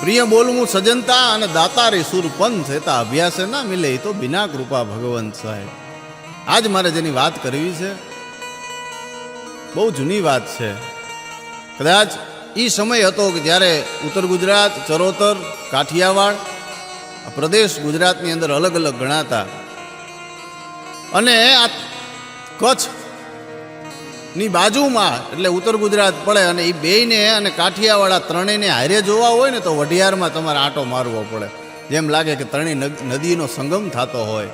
પ્રિય બોલવું સજનતા અને દાતારે સુરપંથ એતા અભ્યાસે ના મિલે તો બિના કૃપા ભગવંત સાહેબ. આજ મારે જેની વાત કરવી છે, બહુ જૂની વાત છે. કદાચ એ સમય હતો કે જ્યારે ઉત્તર ગુજરાત, ચરોતર, કાઠિયાવાડ પ્રદેશ ગુજરાતની અંદર અલગ અલગ ગણાતા. અને આ કચ્છ ની બાજુમાં, એટલે ઉત્તર ગુજરાત પડે અને એ બેયને અને કાઠિયાવાળા ત્રણેયને હારે જોવા હોય ને તો વઢિયારમાં તમારે આંટો મારવો પડે. જેમ લાગે કે ત્રણેય નદીનો સંગમ થતો હોય.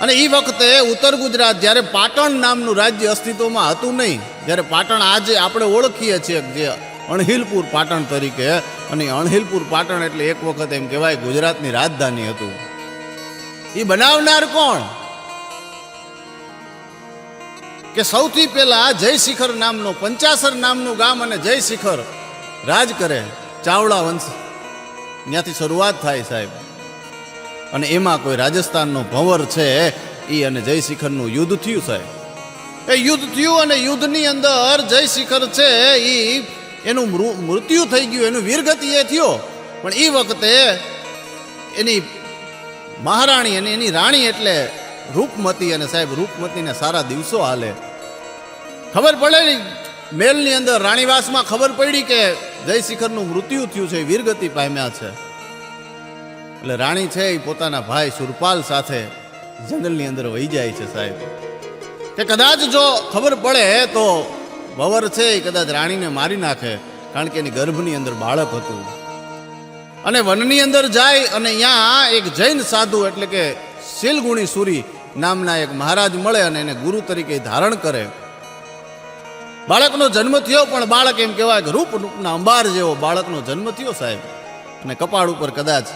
અને એ વખતે ઉત્તર ગુજરાત જ્યારે પાટણ નામનું રાજ્ય અસ્તિત્વમાં હતું નહીં, જ્યારે પાટણ આજે આપણે ઓળખીએ છીએ જે અણહિલપુર પાટણ તરીકે, અને અણહિલપુર પાટણ એટલે એક વખત એમ કહેવાય ગુજરાતની રાજધાની હતું. એ બનાવનાર કોણ? કે સૌથી પહેલા જય શિખર નામનો, પંચાસર નામનું ગામ અને જય શિખર રાજ કરે ચાવડા વંશ. ત્યાંથી શરૂઆત થાય સાહેબ. અને એમાં કોઈ રાજસ્થાનનો ભંવર છે એ અને જય શિખરનું યુદ્ધ થયું સાહેબ. એ યુદ્ધ થયું અને યુદ્ધની અંદર જય શિખર છે એ એનું મૃત્યુ થઈ ગયું, એનું વીરગતિ એ થયો. પણ એ વખતે એની મહારાણી અને એની રાણી એટલે રૂપમતી અને સાહેબ, રૂપમતીને સારા દિવસો હાલે. ખબર પડે મેલની અંદર રાણીવાસમાં ખબર પડી કે જય શિખરનું મૃત્યુ થયું છે, વીરગતિ પામ્યા છે. એટલે રાણી છે એ પોતાના ભાઈ સુરપાલ સાથે જંગલની અંદર વહી જાય છે સાહેબ. કે કદાચ જો ખબર પડે તો ભવર છે એ કદાચ રાણીને મારી નાખે, કારણ કે એની ગર્ભની અંદર બાળક હતું. અને વનની અંદર જાય અને અહીંયા એક જૈન સાધુ એટલે કે શીલગુણી સુરી નામના એક મહારાજ મળે અને એને ગુરુ તરીકે ધારણ કરે. બાળકનો જન્મ થયો, પણ બાળક એમ કહેવાય કે રૂપ રૂપના અંબાર જેવો બાળકનો જન્મ થયો સાહેબ. અને કપાળ ઉપર કદાચ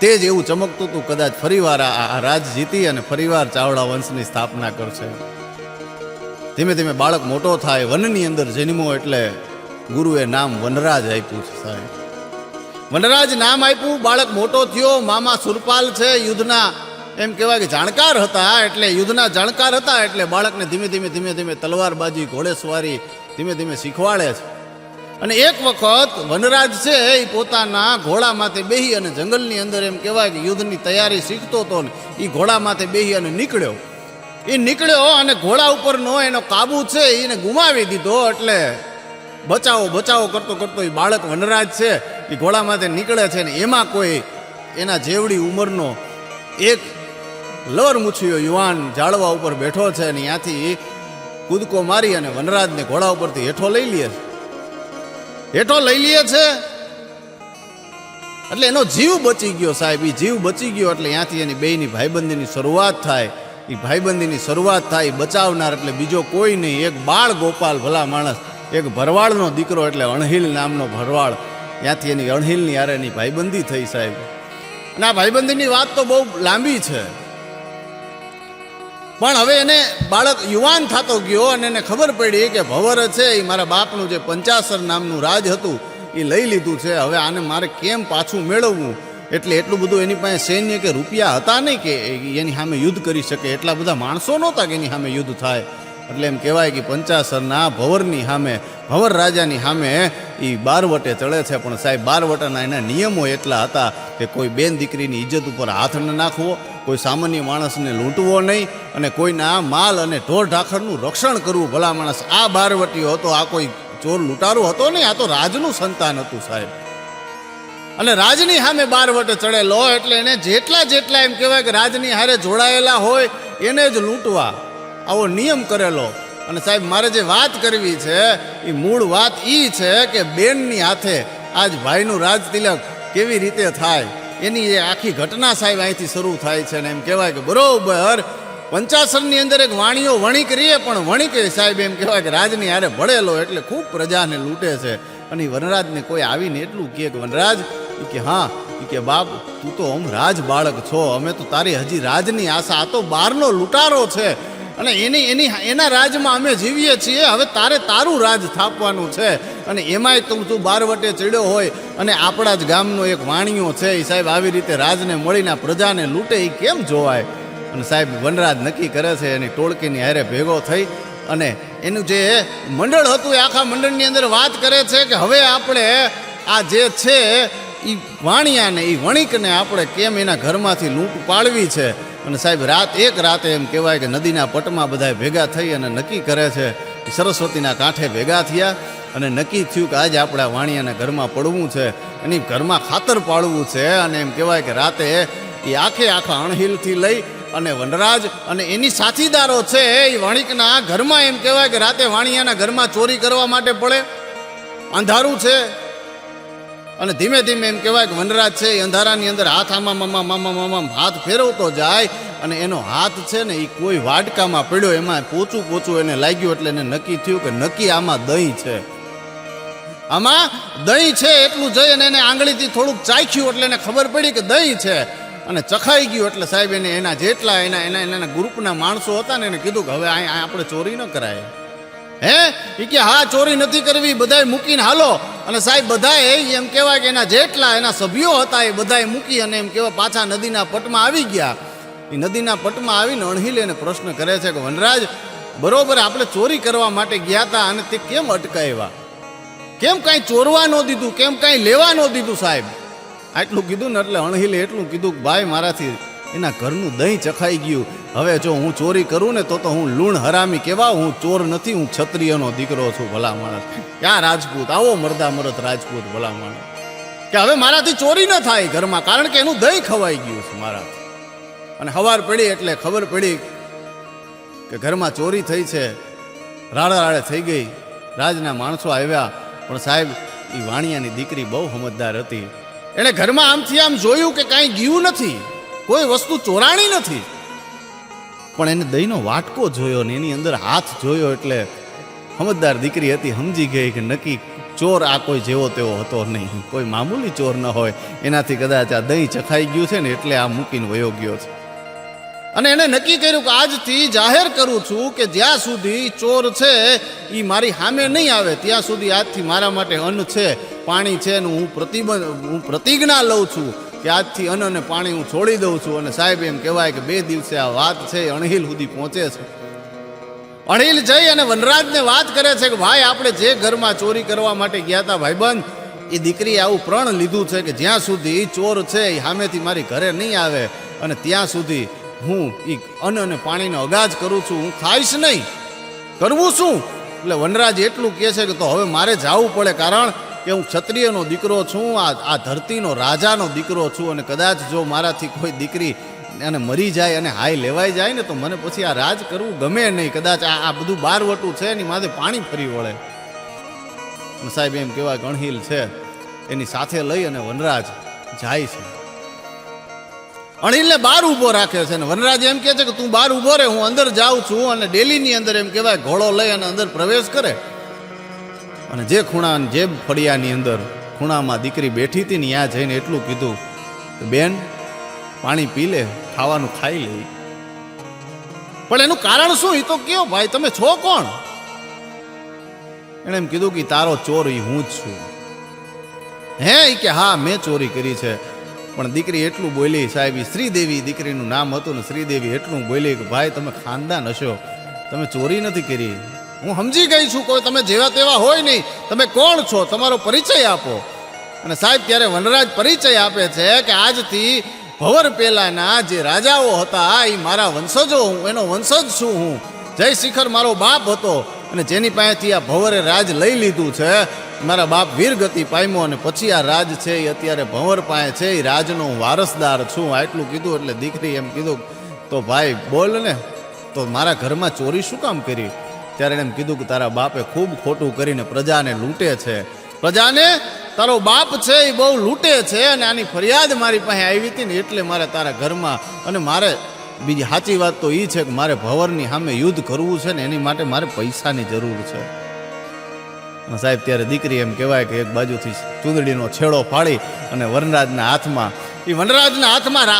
તેજ એવું ચમકતું હતું, કદાચ ફરીવાર આ રાજ જીતી અને ફરીવાર ચાવડા વંશની સ્થાપના કરશે. ધીમે ધીમે બાળક મોટો થાય, વનની અંદર જન્મો એટલે ગુરુએ નામ વનરાજ આપ્યું છે સાહેબ. વનરાજ નામ આપ્યું, બાળક મોટો થયો, મામા સુરપાલ છે, યુદ્ધના એમ કહેવાય કે જાણકાર હતા એટલે યુદ્ધના જાણકાર હતા એટલે બાળકને ધીમે ધીમે ધીમે ધીમે તલવારબાજી, ઘોડેસવારી ધીમે ધીમે શીખવાડે છે. અને એક વખત વનરાજ છે એ પોતાના ઘોડા માથે બેહી અને જંગલની અંદર એમ કહેવાય કે યુદ્ધની તૈયારી શીખતો હતો ને એ ઘોડા માથે બેહી અને નીકળ્યો. એ નીકળ્યો અને ઘોડા ઉપરનો એનો કાબુ છે એને ગુમાવી દીધો એટલે બચાવો બચાવો કરતો કરતો એ બાળક વનરાજ છે એ ઘોડા માથે નીકળે છે ને એમાં કોઈ એના જેવડી ઉંમરનો એક લવર મૂછિયો યુવાન ઝાડવા ઉપર બેઠો છે અને ત્યાંથી કૂદકો મારી અને વનરાજને ઘોડા ઉપરથી હેઠો લઈ લે છે. હેઠો લઈ લે છે? એટલે એનો જીવ બચી ગયો સાહેબ. એ જીવ બચી ગયો એટલે ત્યાંથી એની બેયની ભાઈબંધીની શરૂઆત થાય. એ ભાઈબંધીની શરૂઆત થાય બચાવનાર એટલે બીજો કોઈ નહીં. એક બાળ ગોપાલ ભલા માણસ, એક ભરવાડનો દીકરો એટલે અણહિલ નામનો ભરવાડ. ત્યાંથી એની અણહિલની યારે એની ભાઈબંધી થઈ સાહેબ. અને આ ભાઈબંધીની વાત તો બહુ લાંબી છે. પણ હવે એને બાળક યુવાન થતો ગયો અને એને ખબર પડી કે ભવર છે એ મારા બાપનું જે પંચાસર નામનું રાજ હતું એ લઈ લીધું છે, હવે આને મારે કેમ પાછું મેળવવું? એટલે એટલું બધું એની પાસે સૈન્ય કે રૂપિયા હતા નહીં કે એની સામે યુદ્ધ કરી શકે, એટલા બધા માણસો નહોતા કે એની સામે યુદ્ધ થાય. એટલે એમ કહેવાય કે પંચાસરના ભવરની સામે, ભવર રાજાની સામે એ બારવટે ચડે છે. પણ સાહેબ, બારવટાના એના નિયમો એટલા હતા કે કોઈ બેન દીકરીની ઇજ્જત ઉપર હાથ ન નાખવો, કોઈ સામાન્ય માણસને લૂંટવો નહીં અને કોઈના માલ અને ઢોર ઢાખરનું રક્ષણ કરવું. ભલા માણસ આ બારવટીઓ હતો, આ કોઈ ચોર લૂંટારો હતો નહીં, આ તો રાજનું સંતાન હતું સાહેબ. અને રાજની સામે બારવટે ચડેલો, એટલે એને જેટલા જેટલા એમ કહેવાય કે રાજની હારે જોડાયેલા હોય, એને જ લૂંટવા. આવો નિયમ કરેલો. અને સાહેબ, મારે જે વાત કરવી છે, એ મૂળ વાત એ છે કે બેનની હાથે આજ ભાઈનું રાજતિલક કેવી રીતે થાય? એની એ આખી ઘટના સાહેબ અહીંથી શરૂ થાય છે ને એમ કહેવાય કે બરોબર પંચાસરની અંદર એક વાણીઓ વણિક રહીએ પણ વણિક સાહેબ એમ કહેવાય કે રાજની હારે ભળેલો એટલે ખૂબ પ્રજાને લૂંટે છે. અને વનરાજને કોઈ આવીને એટલું કહે કે વનરાજ કે હા કે બાપ, તું તો આમ રાજ બાળક છો. અમે તો તારી હજી રાજની આશા. આ તો બહારનો લૂંટારો છે. અને એની એની એના રાજમાં અમે જીવીએ છીએ. હવે તારે તારું રાજ સ્થાપવાનું છે. અને એમાંય તું તું બારવટે ચડ્યો હોય અને આપણા જ ગામનો એક વાણિયો છે. એ સાહેબ આવી રીતે રાજને મળીને પ્રજાને લૂંટે એ કેમ જોવાય? અને સાહેબ વનરાજ નક્કી કરે છે એની ટોળકીની હારે ભેગો થઈ અને એનું જે મંડળ હતું એ આખા મંડળની અંદર વાત કરે છે કે હવે આપણે આ જે છે એ વાણિયાને એ વણિકને આપણે કેમ એના ઘરમાંથી લૂંટ પાડવી છે? અને સાહેબ, રાત એક રાતે એમ કહેવાય કે નદીના પટમાં બધા ભેગા થઈ અને નક્કી કરે છે સરસ્વતીના કાંઠે ભેગા થયા અને નક્કી થયું કે આજે આપણા વાણિયાના ઘરમાં પડવું છે, એની ઘરમાં ખાતર પાડવું છે અને એમ કહેવાય કે રાતે એ આખે આખા અણહિલથી લઈ અને વનરાજ અને એની સાથીદારો છે એ વણિકના ઘરમાં એમ કહેવાય કે રાતે વાણિયાના ઘરમાં ચોરી કરવા માટે પડે. અંધારું છે. અને ધીમે ધીમે એમ કહેવાય કે વનરાજ છે, એ અંધારાની અંદર હાથ આમાં મામા મામા મામા હાથ ફેરવતો જાય અને એનો હાથ છે ને એ કોઈ વાટકામાં પડ્યો, એમાં પોચું પોચું એને લાગ્યું એટલે એને નક્કી થયું કે નક્કી આમાં દહીં છે. આમાં દહીં છે એટલું જઈ અને એને આંગળીથી થોડુંક ચાખ્યું એટલે એને ખબર પડી કે દહીં છે અને ચખાઈ ગયું એટલે સાહેબ એને એના જેટલા એના એના એના ગ્રુપના માણસો હતા ને એને કીધું કે હવે અહીં આપણે ચોરી ન કરાય. હે? એ કે હા, ચોરી નથી કરવી, બધાય મૂકીને હાલો. અને સાહેબ બધાએ એમ કહેવાય કે એના જેટલા એના સભ્યો હતા એ બધાએ મૂકી અને એમ કહેવાય પાછા નદીના પટમાં આવી ગયા. એ નદીના પટમાં આવીને અણહિલે એને પ્રશ્ન કરે છે કે વનરાજ, બરોબર આપણે ચોરી કરવા માટે ગયા હતા અને તે કેમ અટકાવ્યા કેમ કાંઈ ચોરવા ન દીધું? કેમ કાંઈ લેવા ન દીધું સાહેબ? આટલું કીધું ને એટલે અણહિલે એટલું કીધું ભાઈ મારાથી એના ઘરનું દહીં ચખાઈ ગયું. હવે જો હું ચોરી કરું ને તો તો હું લૂણ હરામી કેવા? હું ચોર નથી, હું ક્ષત્રિયનો દીકરો છું, ભલા માણસ. ક્યાં રાજપૂત? આવો મરદા મરદ રાજપૂત, ભલા માણસ. કે હવે મારાથી ચોરી ન થાય ઘરમાં, કારણ કે એનું દહીં ખવાઈ ગયું છે મારાથી. અને હવાર પડી એટલે ખબર પડી કે ઘરમાં ચોરી થઈ છે. રાડે રાડે થઈ ગઈ. રાજના માણસો આવ્યા. પણ સાહેબ એ વાણિયાની દીકરી બહુ સમજદાર હતી. એણે ઘરમાં આમથી આમ જોયું કે કાંઈ ગયું નથી. કોઈ વસ્તુ ચોરાણી નથી. પણ એને દહીંનો વાટકો જોયો ને એની અંદર હાથ જોયો એટલે સમજદાર દીકરી હતી, સમજી ગઈ કે નક્કી ચોર આ કોઈ જેવો તેવો હતો નહીં. કોઈ મામૂલી ચોર ન હોય. એનાથી કદાચ આ દહીં ચખાઈ ગયું છે ને એટલે આ મૂકીને વયો ગયો છે. અને એને નક્કી કર્યું કે આજથી જાહેર કરું છું કે જ્યાં સુધી ચોર છે એ મારી સામે નહીં આવે, ત્યાં સુધી આજથી મારા માટે અન્ન છે, પાણી છે ને હું પ્રતિબંધ હું પ્રતિજ્ઞા લઉં છું. કે આજથી અન્ન અને પાણી હું છોડી દઉં છું અને સાહેબ એમ કહેવાય કે બે દિવસે આ વાત છે, અણહિલ સુધી પહોંચે છે. અણહિલ જઈ અને વનરાજને વાત કરે છે કે ભાઈ, આપણે જે ઘરમાં ચોરી કરવા માટે ગયા હતા ભાઈબંધ, એ દીકરીએ આવું પ્રણ લીધું છે કે જ્યાં સુધી એ ચોર છે, એ સામેથી મારી ઘરે નહીં આવે અને ત્યાં સુધી હું એ અન્ન અને પાણીનો અગાજ કરું છું, હું ખાઈશ નહીં. કરવું શું? એટલે વનરાજ એટલું કહે છે કે તો હવે મારે જવું પડે, કારણ કે હું ક્ષત્રિયનો દીકરો છું, આ આ ધરતીનો રાજાનો દીકરો છું અને કદાચ જો મારાથી કોઈ દીકરી અને મરી જાય અને હાય લેવાઈ જાય ને, તો મને પછી આ રાજ કરવું ગમે નહીં. કદાચ આ આ બધું બારવટું છે, એની માથે પાણી ફરી વળે. સાહેબ, એમ કેવા ગણહિલ છે. એની સાથે લઈ અને વનરાજ જાય છે. અણહીલને બાર ઊભો રાખે છે ને, વનરાજ એમ કહે છે કે તું બહાર ઊભો રહે હું અંદર જાઉં છું અને ડેલીની અંદર એમ કહેવાય ઘોડો લઈ અને અંદર પ્રવેશ કરે. અને જે ખૂણા જે ફળિયાની અંદર ખૂણામાં દીકરી બેઠી હતી ને ત્યાં જઈને એટલું કીધું કે બેન, પાણી પી લે, ખાવાનું ખાઈ લે. પણ એનું કારણ શું? એ તો કયો ભાઈ, તમે છો કોણ? એણે એમ કીધું કે તારો ચોર એ હું જ છું. હે એ કે હા, મેં ચોરી કરી છે. પણ દીકરી એટલું બોલી, સાહેબ શ્રીદેવી દીકરીનું નામ હતું ને શ્રીદેવી એટલું બોલી કે, ભાઈ, તમે ખાનદાન હશો. તમે ચોરી નથી કરી. હું સમજી ગઈ છું, કોઈ તમે જેવા તેવા હોય નહીં. તમે કોણ છો? તમારો પરિચય આપો. અને સાહેબ, ત્યારે વનરાજ પરિચય આપે છે કે આજથી ભવર પેલાના જે રાજાઓ હતા એ મારા વંશજો હું, એનો વંશજ છું હું. જય શિખર, મારો બાપ હતો. અને જેની પાસેથી આ ભવરે રાજ લઈ લીધું છે. મારા બાપ વીરગતિ પામ્યો અને પછી આ રાજ છે એ અત્યારે ભંવર પાસે છે. એ રાજનો હું વારસદાર છું. આટલું કીધું એટલે દીકરી એમ કીધું, તો ભાઈ બોલ ને, તો મારા ઘરમાં ચોરી શું કામ કરી? ત્યારે એમ કીધું કે તારા બાપે ખૂબ ખોટું કરીને પ્રજાને લૂંટે છે. પ્રજાને, તારો બાપ છે એ બહુ લૂંટે છે અને આની ફરિયાદ મારી પાસે આવી હતી ને એટલે મારે તારા ઘરમાં અને મારે, બીજી સાચી વાત તો એ છે કે મારે ભવરની સામે યુદ્ધ કરવું છે ને એની માટે મારે પૈસાની જરૂર છે. સાહેબ, ત્યારે દીકરી એમ કહેવાય કે એક બાજુથી ચૂંદડીનો છેડો ફાડી અને વનરાજના હાથમાં એ વનરાજના હાથમાં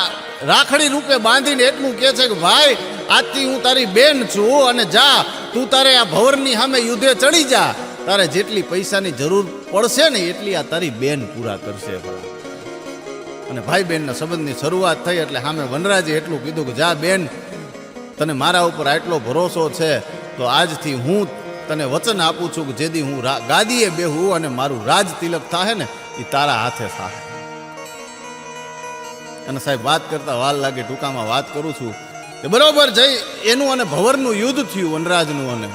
રાખડી રૂપે બાંધીને એટલું કહે છે કે, ભાઈ, આજથી હું તારી બેન છું અને જા તું તારે આ ભવરની સામે યુદ્ધે ચડી જા. તારે જેટલી પૈસાની જરૂર પડશે ને એટલી આ તારી બેન પૂરા કરશે અને ભાઈ બહેનના સંબંધની શરૂઆત થઈ એટલે સામે વનરાજે એટલું કીધું કે, જા બેન, તને મારા ઉપર આટલો ભરોસો છે, તો આજથી હું તને વચન આપું છું કે જેથી હું ગાદીએ બેહું અને મારું રાજ તિલક થાય ને એ તારા હાથે થાય અને સાહેબ, વાત કરતા વાલ લાગે, ટૂંકામાં વાત કરું છું. બરોબર જઈ, એનું અને ભવરનું યુદ્ધ થયું વનરાજનું અને.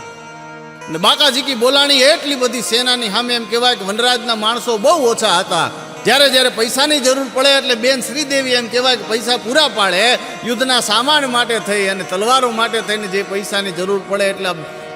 ને બાકાજીકી બોલાણી એટલી બધી સેનાની સામે એમ કહેવાય કે વનરાજના માણસો બહુ ઓછા હતા. જ્યારે જ્યારે પૈસાની જરૂર પડે એટલે બેન શ્રીદેવી એમ કહેવાય કે પૈસા પૂરા પાડે, યુદ્ધના સામાન માટે થઈ અને તલવારો માટે થઈને જે પૈસાની જરૂર પડે એટલે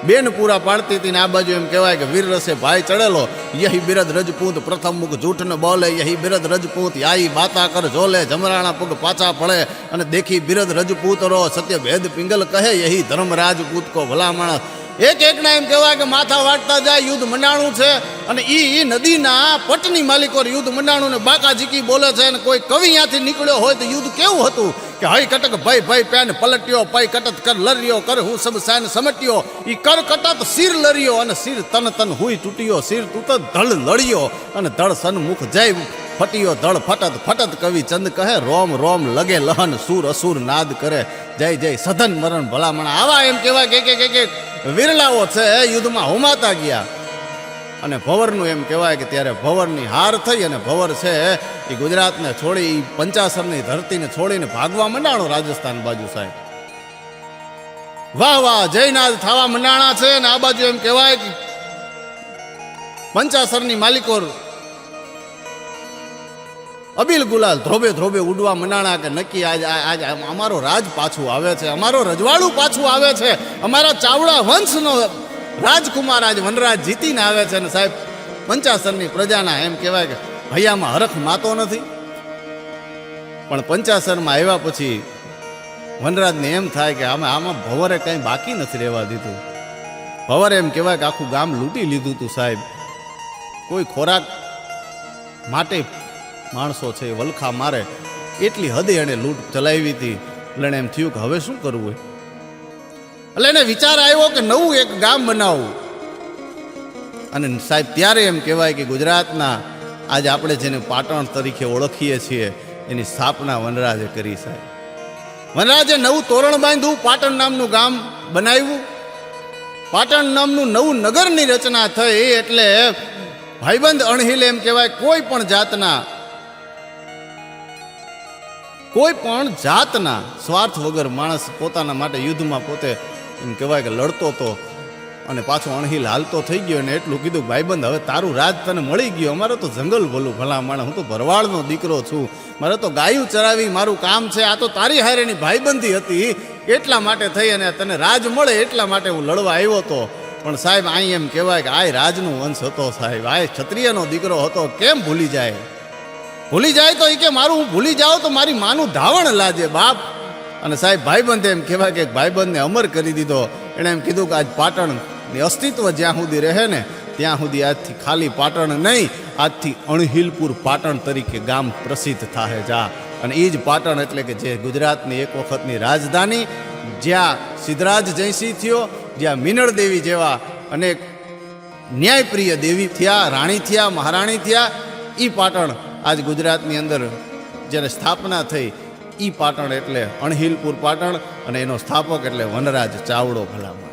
બેન પૂરા પાડતી હતી ને આ બાજુ એમ કહેવાય કે વીર રસે ભાઈ ચડેલો. યહી બિરદ રજપૂત પ્રથમ મુખ જૂઠ બોલે, યહી બિરદ રજપૂત યાઈ બાતા કર જોલે જમરાણા પગ પાછા પડે અને દેખી બિરદ રજપૂત રો સત્ય ભેદ પિંગલ કહે, યહી ધર્મ રાજપૂત કો ભલા માણસ એક એકના એમ કહેવાય કે માથા વાટતા જાય, યુદ્ધ મંડાણું છે. અને એ નદીના પટની માલિકો યુદ્ધ મંડાણું ને બાકાજીકી બોલે છે અને કોઈ કવિ ત્યાંથી નીકળ્યો હોય તો યુદ્ધ કેવું હતું? કે હઈ કટક ભાઈ ભાઈ પેન પલટ્યો પೈ કટત કર લર્યો, કર હું સબ સાન સમટ્યો. એ કર કટત શિર લર્યો અને સિર તન તન હુઈ તૂટ્યો. સિર તૂટત ધળ લડ્યો અને ધળ સન્મુખ જય ફટ્યો. ધળ ફટત ફટત કવિ ચંદ કહે, રોમ રોમ લગે લહન, સુર અસુર નાદ કરે. જય જય સધન મરણ ભલામણ. આવા એમ કહેવાય કે કે કે વિરલાઓ છે યુદ્ધમાં હોમાતા ગયા. અને ભવરનું એમ કહેવાય કે ત્યારે ભવરની હાર થઈ અને ભવર છે, એ ગુજરાતને છોડી પંચાસરની ધરતીને છોડીને ભાગવા મંડાણો રાજસ્થાન બાજુ સાહેબ. વાહ વાહ, જયનાથ થવા મંડાણા છે અને આ બાજુ એમ કહેવાય કે પંચાસરની માલિકો અબિલ ગુલાલ ધ્રોબે ધ્રોબે ઉડવા મનાણા કે નક્કી આજ આજ અમારો રાજ પાછું આવે છે. અમારો રજવાડું પાછું આવે છે. અમારા ચાવડા વંશનો રાજકુમાર આજ વનરાજ જીતીને આવે છે ને સાહેબ, પંચાસરની પ્રજાના એમ કહેવાય કે ભૈયામાં હરખ માતો નથી. પણ પંચાસરમાં આવ્યા પછી વનરાજને એમ થાય કે આમાં આમાં ભવરે કંઈ બાકી નથી રહેવા દીધું. ભવરે એમ કહેવાય કે આખું ગામ લૂંટી લીધું હતું સાહેબ. કોઈ ખોરાક માટે માણસો છે એ વલખા મારે એટલી હદે એણે લૂંટ ચલાવી હતી. એટલે એમ થયું કે હવે શું કરવું એટલે એને વિચાર આવ્યો કે નવું એક ગામ બનાવવું અને સાહેબ ત્યારે એમ કહેવાય કે ગુજરાતના આજે આપણે જેને પાટણ તરીકે ઓળખીએ છીએ, એની સ્થાપના વનરાજે કરી સાહેબ. વનરાજે નવું તોરણ બાંધ્યું, પાટણ નામનું ગામ બનાવ્યું. પાટણ નામનું નવું નગરની રચના થઈ એટલે ભાઈબંધ અણહિલ એમ કહેવાય કોઈ પણ જાતના કોઈ પણ જાતના સ્વાર્થ વગર માણસ પોતાના માટે યુદ્ધમાં પોતે એમ કહેવાય કે લડતો હતો અને પાછો અણહિલ હાલતો થઈ ગયો અને એટલું કીધું ભાઈબંધ, હવે તારું રાજ તને મળી ગયું. અમારે તો જંગલ ભલું, ભલા માણસ. હું તો ભરવાડનો દીકરો છું. મારે તો ગાયું ચરાવી, મારું કામ છે. આ તો તારી હારેની ભાઈબંધી હતી. એટલા માટે થઈ અને તને રાજ મળે એટલા માટે હું લડવા આવ્યો હતો. પણ સાહેબ અહીં એમ કહેવાય કે આ રાજનો વંશ હતો સાહેબ. આ ક્ષત્રિયનો દીકરો હતો. કેમ ભૂલી જાય? ભૂલી જાય તો એ કે મારું, હું ભૂલી જાઉં તો મારી માનું ધાવણ લાજે, બાપ. અને સાહેબ, ભાઈબંધ એમ કહેવાય કે ભાઈબંધને અમર કરી દીધો. એણે એમ કીધું કે આજ પાટણની અસ્તિત્વ જ્યાં સુધી રહે ને, ત્યાં સુધી આજથી ખાલી પાટણ નહીં, આજથી અણહિલપુર પાટણ તરીકે ગામ પ્રસિદ્ધ થાય જા. અને એ જ પાટણ એટલે કે જે ગુજરાતની એક વખતની રાજધાની, જ્યાં સિદ્ધરાજ જયસિંહ થયો, જ્યાં મિનળ દેવી જેવા અનેક ન્યાયપ્રિય દેવી થયા, રાણી થયા, મહારાણી થયા એ પાટણ આજ ગુજરાતની અંદર જ્યારે સ્થાપના થઈ એ પાટણ એટલે અણહિલપુર પાટણ અને એનો સ્થાપક એટલે વનરાજ ચાવડો ભલામણ.